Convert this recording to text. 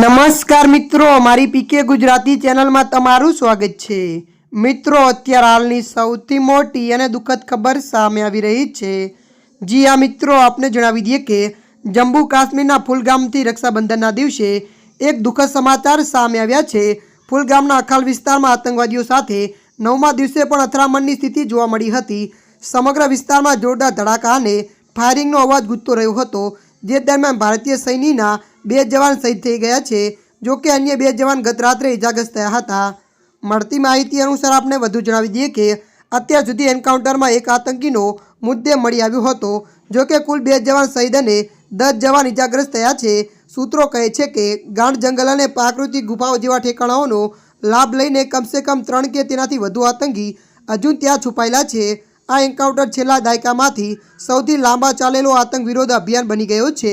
નમસ્કાર મિત્રો મારી પીકે ગુજરાતી ચેનલમાં તમારું સ્વાગત છે. મિત્રો, અત્યારે હાલની સૌથી મોટી અને દુઃખદ ખબર સામે આવી રહી છે. જી આ મિત્રો, આપને જણાવી દઈએ કે જમ્મુ કાશ્મીરના ફુલગામથી રક્ષાબંધનના દિવસે એક દુઃખદ સમાચાર સામે આવ્યા છે. ફૂલગામના અખાલ વિસ્તારમાં આતંકવાદીઓ સાથે નવમા દિવસે પણ અથડામણની સ્થિતિ જોવા મળી હતી. સમગ્ર વિસ્તારમાં જોરદાર ધડાકા અને ફાયરિંગનો અવાજ ગૂંજતો રહ્યો હતો. જે દરમિયાન ભારતીય સૈન્યના બે જવાન શહીદ થઈ ગયા છે, જો કે અન્ય બે જવાન ગત રાત્રે ઇજાગ્રસ્ત થયા હતા. મળતી માહિતી અનુસાર આપણે વધુ જણાવી દઈએ કે અત્યાર સુધી એન્કાઉન્ટરમાં એક આતંકીનો મુદ્દે મળી આવ્યો હતો, જો કે કુલ બે જવાન શહીદ અને દસ જવાન ઇજાગ્રસ્ત થયા છે. સૂત્રો કહે છે કે ગાઢ જંગલ અને પ્રાકૃતિક ગુફાઓ જેવા ઠેકાણાઓનો લાભ લઈને કમસે કમ ત્રણ કે તેનાથી વધુ આતંકી હજુ ત્યાં છુપાયેલા છે. આ એન્કાઉન્ટર છેલ્લા દાયકામાંથી સૌથી લાંબા ચાલેલો આતંક વિરોધ અભિયાન બની ગયો છે.